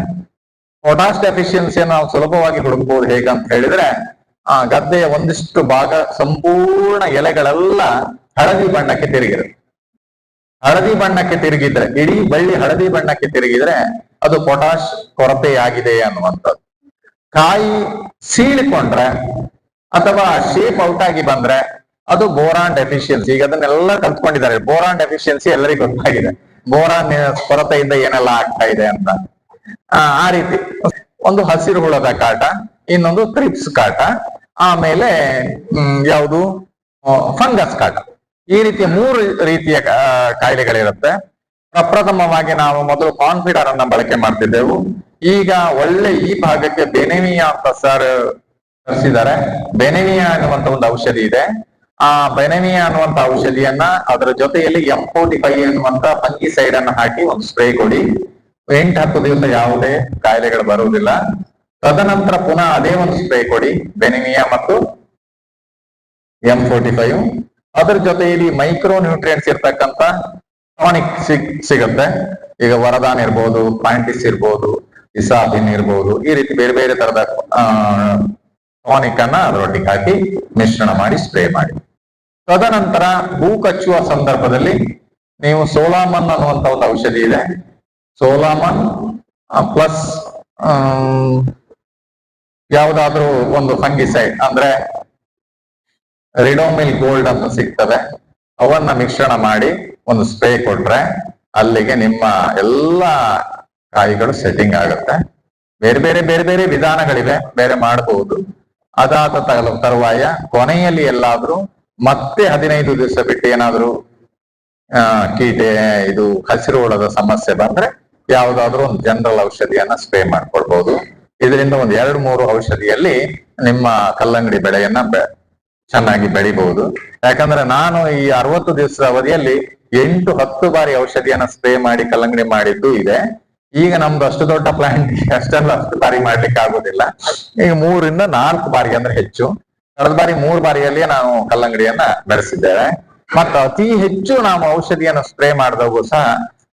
ಪೊಟಾಸ್ ಡೆಫಿಷಿಯನ್ಸಿಯನ್ನು ನಾವು ಸುಲಭವಾಗಿ ಹುಡುಕಬಹುದು ಹೇಗಂತ ಹೇಳಿದ್ರೆ ಆ ಗದ್ದೆಯ ಒಂದಿಷ್ಟು ಭಾಗ ಸಂಪೂರ್ಣ ಎಲೆಗಳೆಲ್ಲ ಹಳದಿ ಬಣ್ಣಕ್ಕೆ ತಿರುಗಿರುತ್ತೆ. ಹಳದಿ ಬಣ್ಣಕ್ಕೆ ತಿರುಗಿದ್ರೆ ಇಡೀ ಬಳ್ಳಿ ಹಳದಿ ಬಣ್ಣಕ್ಕೆ ತಿರುಗಿದ್ರೆ ಅದು ಪೊಟಾಶ್ ಕೊರತೆಯಾಗಿದೆ ಅನ್ನುವಂಥದ್ದು. ಕಾಯಿ ಸೀಳಿಕೊಂಡ್ರೆ ಅಥವಾ ಶೇಪ್ ಔಟ್ ಆಗಿ ಬಂದ್ರೆ ಅದು ಬೋರಾನ್ ಡೆಫಿಷಿಯನ್ಸಿ ಈಗ ಅದನ್ನೆಲ್ಲ ಕಲ್ತ್ಕೊಂಡಿದ್ದಾರೆ. ಬೋರಾನ್ ಡೆಫಿಷಿಯನ್ಸಿ ಎಲ್ಲರಿಗೂ ಗೊತ್ತಾಗಿದೆ. ಬೋರಾನ್ ಕೊರತೆಯಿಂದ ಏನೆಲ್ಲ ಆಗ್ತಾ ಇದೆ ಅಂತ. ಆ, ಆ ರೀತಿ. ಒಂದು ಹಸಿರು ಹುಳದ ಕಾಟ ಇನ್ನೊಂದು ಕ್ರಿಪ್ಸ್ ಕಾಟ ಆಮೇಲೆ ಯಾವುದು? ಫಂಗಸ್ ಕಾಟ. ಈ ರೀತಿಯ ಮೂರು ರೀತಿಯ ಕಾಯಿಲೆಗಳಿರುತ್ತೆ. ಪ್ರಪ್ರಥಮವಾಗಿ ನಾವು ಮೊದಲು ಕಾನ್ಫಿಡರ್ ಅನ್ನ ಬಳಕೆ ಮಾಡ್ತಿದ್ದೆವು. ಈಗ ಒಳ್ಳೆ ಈ ಭಾಗಕ್ಕೆ ಬೆನೆವಿಯಾ ಅಂತ ಸರ್ ತರಿಸಿದ್ದಾರೆ ಬೆನೆವಿಯಾ ಅನ್ನುವಂತ ಒಂದು ಔಷಧಿ ಇದೆ. ಆ ಬೆನೆವಿಯಾ ಅನ್ನುವಂತ ಔಷಧಿಯನ್ನ ಅದರ ಜೊತೆಯಲ್ಲಿ ಎಂ ಫೋರ್ಟಿ ಫೈವ್ ಅನ್ನುವಂತ ಸೈಡ್ ಅನ್ನ ಹಾಕಿ ಒಂದು ಸ್ಪ್ರೇ ಕೊಡಿ. ಎಂಟು ಹತ್ತು ದಿವಸ ಯಾವುದೇ ಕಾಯಿಲೆಗಳು ಬರುವುದಿಲ್ಲ. ತದನಂತರ ಪುನಃ ಅದೇ ಒಂದು ಸ್ಪ್ರೇ ಕೊಡಿ ಬೆನಿಮಿಯಾ ಮತ್ತು ಎಂ ಫೋರ್ಟಿ ಫೈವ್ ಅದ್ರ ಜೊತೆಯಲ್ಲಿ ಮೈಕ್ರೋ ನ್ಯೂಟ್ರಿಯೆಂಟ್ಸ್ ಇರ್ತಕ್ಕಂತ ಟಾನಿಕ್ ಸಿಗ್, ಸಿಗುತ್ತೆ. ಈಗ ವರದಾನ್ ಇರ್ಬೋದು ಪ್ಯಾಂಟಿಸ್ ಇರ್ಬೋದು ಇಸಾಬಿನ್ ಇರ್ಬೋದು, ಈ ರೀತಿ ಬೇರೆ ಬೇರೆ ತರದ ಟಾನಿಕ್ ಅನ್ನ ಅದರೊಟ್ಟಿಗೆ ಹಾಕಿ ಮಿಶ್ರಣ ಮಾಡಿ ಸ್ಪ್ರೇ ಮಾಡಿ. ತದನಂತರ ಹೂ ಕಚ್ಚುವ ಸಂದರ್ಭದಲ್ಲಿ ನೀವು ಸೋಲಾಮನ್ ಅನ್ನುವಂತ ಒಂದು ಔಷಧಿ ಇದೆ. ಸೋಲಾಮನ್ ಪ್ಲಸ್ ಯಾವುದಾದ್ರೂ ಒಂದು ಫಂಗಿಸೈಡ್ ಅಂದ್ರೆ ರಿಡೋಮಿಲ್ ಗೋಲ್ಡ್ ಅಂತ ಸಿಗ್ತದೆ. ಅವನ್ನ ಮಿಶ್ರಣ ಮಾಡಿ ಒಂದು ಸ್ಪ್ರೇ ಕೊಟ್ರೆ ಅಲ್ಲಿಗೆ ನಿಮ್ಮ ಎಲ್ಲ ಕಾಯಿಗಳು ಸೆಟ್ಟಿಂಗ್ ಆಗುತ್ತೆ. ಬೇರೆ ಬೇರೆ ಬೇರೆ ಬೇರೆ ವಿಧಾನಗಳಿವೆ, ಬೇರೆ ಮಾಡಬಹುದು. ಅದಾದ ತರುವಾಯ ಕೊನೆಯಲ್ಲಿ ಎಲ್ಲಾದ್ರೂ ಮತ್ತೆ ಹದಿನೈದು ದಿವಸ ಬಿಟ್ಟು ಏನಾದ್ರೂ ಕೀಟೆ, ಇದು ಹಸಿರು ಹುಳದ ಸಮಸ್ಯೆ ಬಂದ್ರೆ ಯಾವ್ದಾದ್ರು ಒಂದು ಜನರಲ್ ಔಷಧಿಯನ್ನ ಸ್ಪ್ರೇ ಮಾಡ್ಕೊಳ್ಬಹುದು. ಇದರಿಂದ ಒಂದ್ ಎರಡು ಮೂರು ಔಷಧಿಯಲ್ಲಿ ನಿಮ್ಮ ಕಲ್ಲಂಗಡಿ ಬೆಳೆಯನ್ನ ಚೆನ್ನಾಗಿ ಬೆಳಿಬಹುದು. ಯಾಕಂದ್ರೆ ನಾನು ಈ ಅರವತ್ತು ದಿವಸದ ಅವಧಿಯಲ್ಲಿ ಎಂಟು ಹತ್ತು ಬಾರಿ ಔಷಧಿಯನ್ನ ಸ್ಪ್ರೇ ಮಾಡಿ ಕಲ್ಲಂಗಡಿ ಮಾಡಿದ್ದು ಇದೆ. ಈಗ ನಮ್ದು ಅಷ್ಟು ದೊಡ್ಡ ಪ್ಲಾಂಟ್ ಅಷ್ಟೆಲ್ಲ ಅಷ್ಟು ಬಾರಿ ಮಾಡ್ಲಿಕ್ಕೆ ಆಗುದಿಲ್ಲ. ಈಗ ಮೂರಿಂದ ನಾಲ್ಕು ಬಾರಿ ಅಂದ್ರೆ ಹೆಚ್ಚು. ಕಳೆದ ಬಾರಿ ಮೂರು ಬಾರಿಯಲ್ಲಿ ನಾವು ಕಲ್ಲಂಗಡಿಯನ್ನ ಬೆಳೆಸಿದ್ದೇವೆ ಮತ್ತು ಅತಿ ಹೆಚ್ಚು ನಾವು ಔಷಧಿಯನ್ನು ಸ್ಪ್ರೇ ಮಾಡಿದಾಗೂ ಸಹ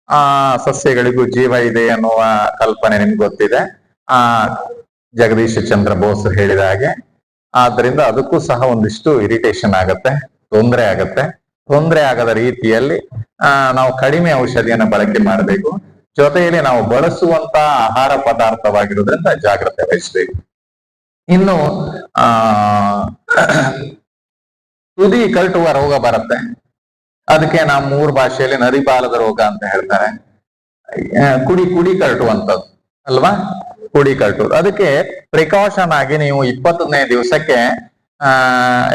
ಆ ಸಸ್ಯಗಳಿಗೂ ಜೀವ ಇದೆ ಅನ್ನುವ ಕಲ್ಪನೆ ನಿಮ್ಗೆ ಗೊತ್ತಿದೆ. ಆ, ಜಗದೀಶ ಚಂದ್ರ ಬೋಸ್ ಹೇಳಿದ ಹಾಗೆ. ಆದ್ರಿಂದ ಅದಕ್ಕೂ ಸಹ ಒಂದಿಷ್ಟು ಇರಿಟೇಷನ್ ಆಗತ್ತೆ, ತೊಂದರೆ ಆಗತ್ತೆ. ತೊಂದರೆ ಆಗದ ರೀತಿಯಲ್ಲಿ, ಆ, ನಾವು ಕಡಿಮೆ ಔಷಧಿಯನ್ನ ಬಳಕೆ ಮಾಡಬೇಕು. ಜೊತೆಯಲ್ಲಿ ನಾವು ಬಳಸುವಂತ ಆಹಾರ ಪದಾರ್ಥವಾಗಿರೋದ್ರಿಂದ ಜಾಗ್ರತೆ ವಹಿಸಬೇಕು. ಇನ್ನು, ಆ, ತುದಿ ಕಟ್ಟುವ ರೋಗ ಬರುತ್ತೆ. ಅದಕ್ಕೆ ನಾವು ಮೂರು ಭಾಷೆಯಲ್ಲಿ ನರಿಬಾಲದ ರೋಗ ಅಂತ ಹೇಳ್ತಾರೆ. ಕುಡಿ ಕುಡಿ ಕರಟುವಂಥದ್ದು ಅಲ್ವಾ? ಕುಡಿ ಕಟ್ಟುವುದು ಅದಕ್ಕೆ ಪ್ರಿಕಾಷನ್ ಆಗಿ ನೀವು ಇಪ್ಪತ್ತನೇ ದಿವಸಕ್ಕೆ, ಆ,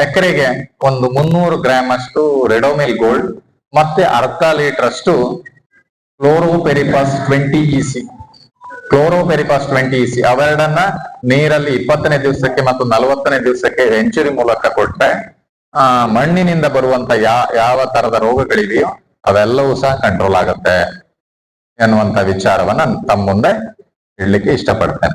ಎಕರೆಗೆ ಒಂದು ಮುನ್ನೂರು ಗ್ರಾಮ್ ಅಷ್ಟು ರೆಡೋಮಿಲ್ ಗೋಲ್ಡ್, ಮತ್ತೆ ಅರ್ಧ ಲೀಟರ್ ಅಷ್ಟು chlorpyrifos twenty EC chlorpyrifos twenty EC ಅವೆರಡನ್ನ ನೀರಲ್ಲಿ ಇಪ್ಪತ್ತನೇ ದಿವಸಕ್ಕೆ ಮತ್ತು ನಲವತ್ತನೇ ದಿವಸಕ್ಕೆ ವೆಂಚುರಿ ಮೂಲಕ ಕೊಟ್ಟರೆ ಆ, ಮಣ್ಣಿನಿಂದ ಬರುವಂತ ಯಾ, ಯಾವ ತರದ ರೋಗಗಳಿದೆಯೋ ಅವೆಲ್ಲವೂ ಸಹ ಕಂಟ್ರೋಲ್ ಆಗುತ್ತೆ ಎನ್ನುವಂತ ವಿಚಾರವನ್ನ ತಮ್ಮ ಮುಂದೆ ಹೇಳಲಿಕ್ಕೆ ಇಷ್ಟಪಡ್ತೇನೆ